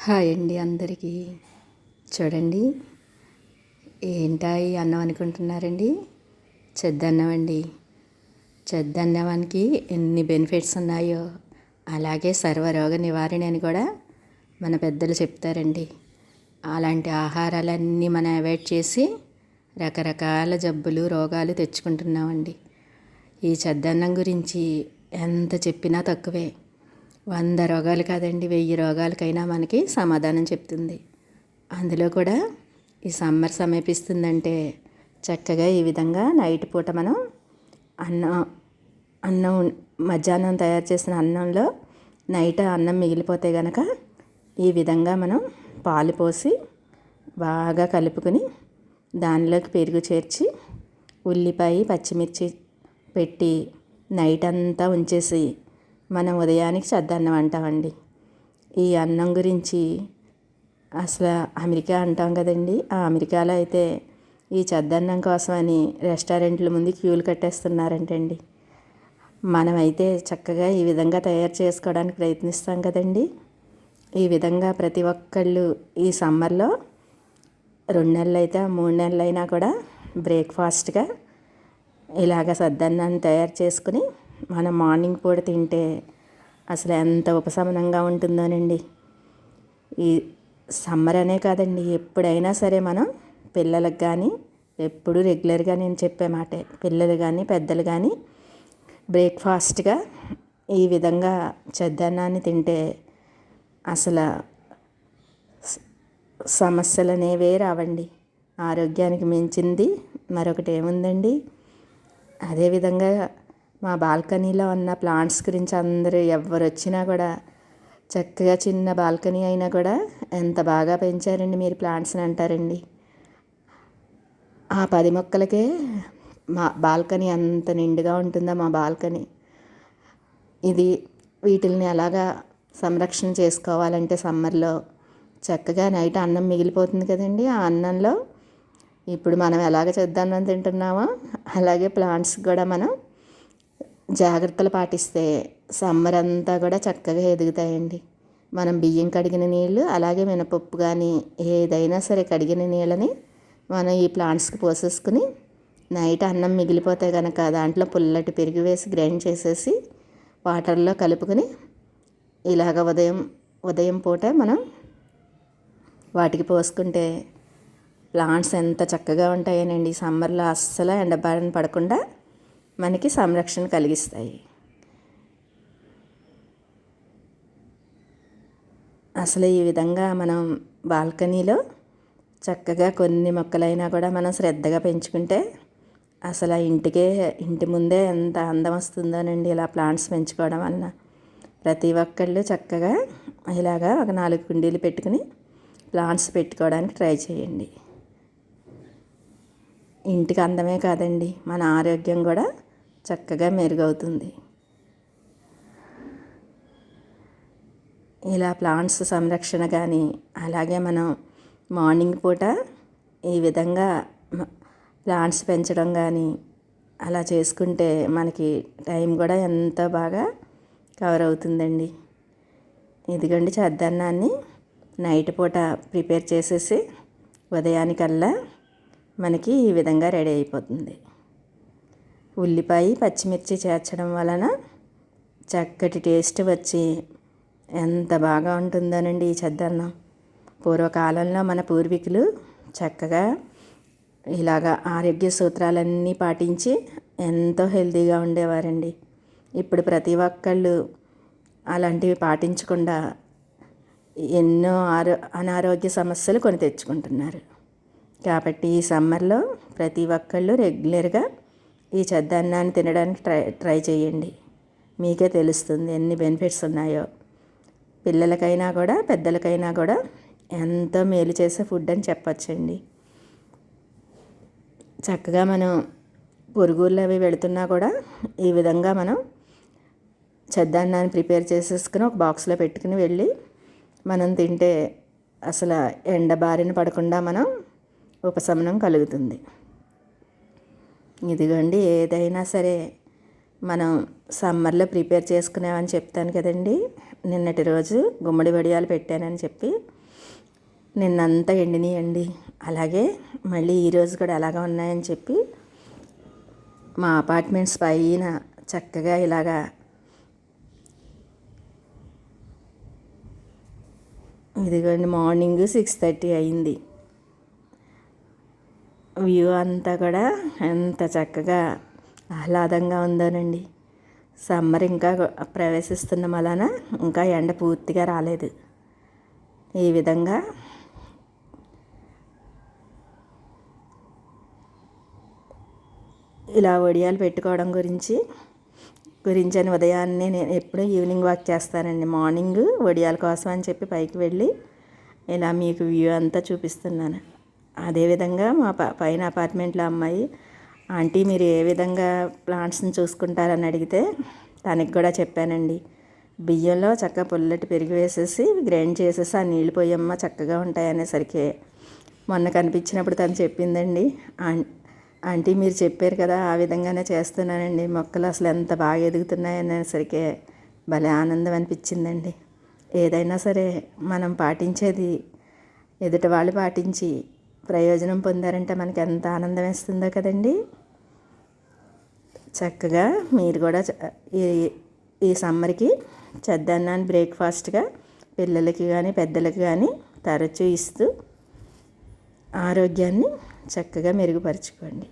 Hi అండి అందరికీ. చూడండి. ఏంటా ఈ అన్నం అనుకుంటున్నారండి? చెద్దన్నం అండి. చెద్దన్నవానికి ఎన్ని బెనిఫిట్స్ ఉన్నాయో అలాగే సర్వరోగ నివారణ అని కూడా మన పెద్దలు చెప్తారండి. అలాంటి ఆహారాలన్నీ మనం అవాయిడ్ చేసి రకరకాల జబ్బులు రోగాలు తెచ్చుకుంటున్నామండి. ఈ చెద్దన్నం గురించి ఎంత చెప్పినా తక్కువే. వంద రోగాలు కాదండి వెయ్యి రోగాలకైనా మనకి సమాధానం చెప్తుంది. అందులో కూడా ఈ సమ్మర్ సమీపిస్తుందంటే చక్కగా ఈ విధంగా నైట్ పూట మనం అన్నం అన్నం మధ్యాహ్నం తయారు చేసిన అన్నంలో నైట్ అన్నం మిగిలిపోతే గనక ఈ విధంగా మనం పాలు పోసి బాగా కలుపుకొని దానిలోకి పెరుగు చేర్చి ఉల్లిపాయ పచ్చిమిర్చి పెట్టి నైట్ అంతా ఉంచేసి మనం ఉదయానికి చద్దన్నం అంటామండి ఈ అన్నం గురించి అసలు అమెరికా అంటాం కదండి. ఆ అమెరికాలో అయితే ఈ చద్దన్నం కోసమని రెస్టారెంట్ల ముందు క్యూలు కట్టేస్తున్నారంటండి. మనమైతే చక్కగా ఈ విధంగా తయారు చేసుకోవడానికి ప్రయత్నిస్తాం కదండి. ఈ విధంగా ప్రతి ఒక్కళ్ళు ఈ సమ్మర్లో రెండు నెలలు అయితే మూడు నెలలు అయినా కూడా బ్రేక్ఫాస్ట్గా ఇలాగ సద్దన్నాన్ని తయారు చేసుకుని మనం మార్నింగ్ పూట తింటే అసలు ఎంత ఉపశమనంగా ఉంటుందోనండి. ఈ సమ్మర్ అనే కాదండి ఎప్పుడైనా సరే మనం పిల్లలకు కానీ ఎప్పుడు రెగ్యులర్గా నేను చెప్పే మాటే పిల్లలు కానీ పెద్దలు కానీ బ్రేక్ఫాస్ట్గా ఈ విధంగా చెద్దన్నాన్ని తింటే అసలు సమస్యలు అనేవే రావండి. ఆరోగ్యానికి మించింది మరొకటి ఏముందండి అదేవిధంగా మా బాల్కనీలో ఉన్న ప్లాంట్స్ గురించి అందరూ ఎవరు వచ్చినా కూడా చక్కగా చిన్న బాల్కనీ అయినా కూడా ఎంత బాగా పెంచారండి మీరు ప్లాంట్స్ని అంటారండి. ఆ పది మొక్కలకే మా బాల్కనీ అంత నిండుగా ఉంటుందా మా బాల్కనీ? ఇది వీటిల్ని అలాగా సంరక్షణ చేసుకోవాలంటే సమ్మర్లో చక్కగా నైట్ అన్నం మిగిలిపోతుంది కదండి. ఆ అన్నంలో ఇప్పుడు మనం ఎలాగ చేద్దామని తింటున్నామో అలాగే ప్లాంట్స్ కూడా మనం జాగ్రత్తలు పాటిస్తే సమ్మర్ అంతా కూడా చక్కగా ఎదుగుతాయండి. మనం బియ్యం కడిగిన నీళ్ళు అలాగే మినపప్పు కానీ ఏదైనా సరే కడిగిన నీళ్ళని మనం ఈ ప్లాంట్స్కి పోసేసుకుని నైట్ అన్నం మిగిలిపోతే కనుక దాంట్లో పుల్లటి పెరిగి వేసి గ్రైండ్ చేసేసి వాటర్లో కలుపుకొని ఇలాగ ఉదయం ఉదయం పూట మనం వాటికి పోసుకుంటే ప్లాంట్స్ ఎంత చక్కగా ఉంటాయనండి. సమ్మర్లో అస్సలు ఎండబారిన పడకుండా మనకి సంరక్షణ కలిగిస్తాయి. అసలు ఈ విధంగా మనం బాల్కనీలో చక్కగా కొన్ని మొక్కలైనా కూడా మనం శ్రద్ధగా పెంచుకుంటే అసలు ఆ ఇంటికే ఇంటి ముందే ఎంత అందం వస్తుందోనండి ఇలా ప్లాంట్స్ పెంచుకోవడం వలన. ప్రతి ఒక్కళ్ళు చక్కగా ఇలాగా ఒక నాలుగు కుండీలు పెట్టుకుని ప్లాంట్స్ పెట్టుకోవడానికి ట్రై చేయండి. ఇంటికి అందమే కాదండి మన ఆరోగ్యం కూడా చక్కగా మెరుగవుతుంది. ఇలా ప్లాంట్స్ సంరక్షణ కానీ అలాగే మనం మార్నింగ్ పూట ఈ విధంగా ప్లాంట్స్ పెంచడం కానీ అలా చేసుకుంటే మనకి టైం కూడా ఎంత బాగా కవర్ అవుతుందండి. ఇదిగోండి చద్దన్నాన్ని నైట్ పూట ప్రిపేర్ చేసేసి ఉదయానికల్లా మనకి ఈ విధంగా రెడీ అయిపోతుంది. ఉల్లిపాయ పచ్చిమిర్చి చేర్చడం వలన చక్కటి టేస్ట్ వచ్చి ఎంత బాగా ఉంటుందోనండి ఈ చద్దన్నం. పూర్వకాలంలో మన పూర్వీకులు చక్కగా ఇలాగా ఆరోగ్య సూత్రాలన్నీ పాటించి ఎంతో హెల్తీగా ఉండేవారండి. ఇప్పుడు ప్రతి ఒక్కళ్ళు అలాంటివి పాటించకుండా ఎన్నో ఆరో అనారోగ్య సమస్యలు కొని తెచ్చుకుంటున్నారు. కాబట్టి ఈ సమ్మర్లో ప్రతి ఒక్కళ్ళు రెగ్యులర్గా ఈ చెద్ద అన్నాన్ని తినడానికి ట్రై ట్రై చేయండి. మీకే తెలుస్తుంది ఎన్ని బెనిఫిట్స్ ఉన్నాయో. పిల్లలకైనా కూడా పెద్దలకైనా కూడా ఎంతో మేలు చేసే ఫుడ్ అని చెప్పచ్చండి. చక్కగా మనం పొరుగుళ్ళు అవి వెళుతున్నా కూడా ఈ విధంగా మనం చెద్దన్నాన్ని ప్రిపేర్ చేసేసుకుని ఒక బాక్స్లో పెట్టుకుని వెళ్ళి మనం తింటే అసలు ఎండ బారిన పడకుండా మనం ఉపశమనం కలుగుతుంది. ఇదిగోండి ఏదైనా సరే మనం సమ్మర్లో ప్రిపేర్ చేసుకునేవని చెప్తాను కదండి. నిన్నటి రోజు గుమ్మడి వడియాలు పెట్టానని చెప్పి నిన్నంతా ఎండినాయండి. అలాగే మళ్ళీ ఈరోజు కూడా అలాగే ఉన్నాయని చెప్పి మా అపార్ట్మెంట్స్ పైన చక్కగా ఇలాగా ఇదిగోండి మార్నింగ్ సిక్స్ థర్టీ అయింది. వ్యూ అంతా కూడా ఎంత చక్కగా ఆహ్లాదంగా ఉందోనండి. సమ్మర్ ఇంకా ప్రవేశిస్తున్న అలాన? ఇంకా ఎండ పూర్తిగా రాలేదు. ఈ విధంగా ఇలా వడియాలు పెట్టుకోవడం గురించి గురించి అని ఉదయాన్నే నేను ఎప్పుడూ ఈవినింగ్ వాక్ చేస్తానండి. మార్నింగ్ వడియాల కోసం అని చెప్పి పైకి వెళ్ళి ఇలా మీకు వ్యూ అంతా చూపిస్తున్నాను. అదేవిధంగా మా పైన అపార్ట్మెంట్లో అమ్మాయి ఆంటీ మీరు ఏ విధంగా ప్లాంట్స్ని చూసుకుంటారని అడిగితే తనకి కూడా చెప్పానండి. బియ్యంలో చక్కగా పుల్లటి పెరిగి వేసేసి గ్రైండ్ చేసేసి ఆ నీళ్ళు పోయమ్మ చక్కగా ఉంటాయి అనేసరికి మొన్న కనిపించినప్పుడు తను చెప్పిందండి. ఆంటీ మీరు చెప్పారు కదా ఆ విధంగానే చేస్తున్నానండి. మొక్కలు అసలు ఎంత బాగా ఎదుగుతున్నాయి అనేసరికి భలే ఆనందం అనిపించిందండి. ఏదైనా సరే మనం పాటించేది ఎదుటి వాళ్ళు పాటించి ప్రయోజనం పొందారంటే మనకి ఎంత ఆనందం వేస్తుందో కదండి. చక్కగా మీరు కూడా ఈ ఈ సమ్మర్కి చెద్దన్నాన్ని బ్రేక్ఫాస్ట్గా పిల్లలకి కానీ పెద్దలకి కానీ తరచూ ఇస్తూ ఆరోగ్యాన్ని చక్కగా మెరుగుపరుచుకోండి.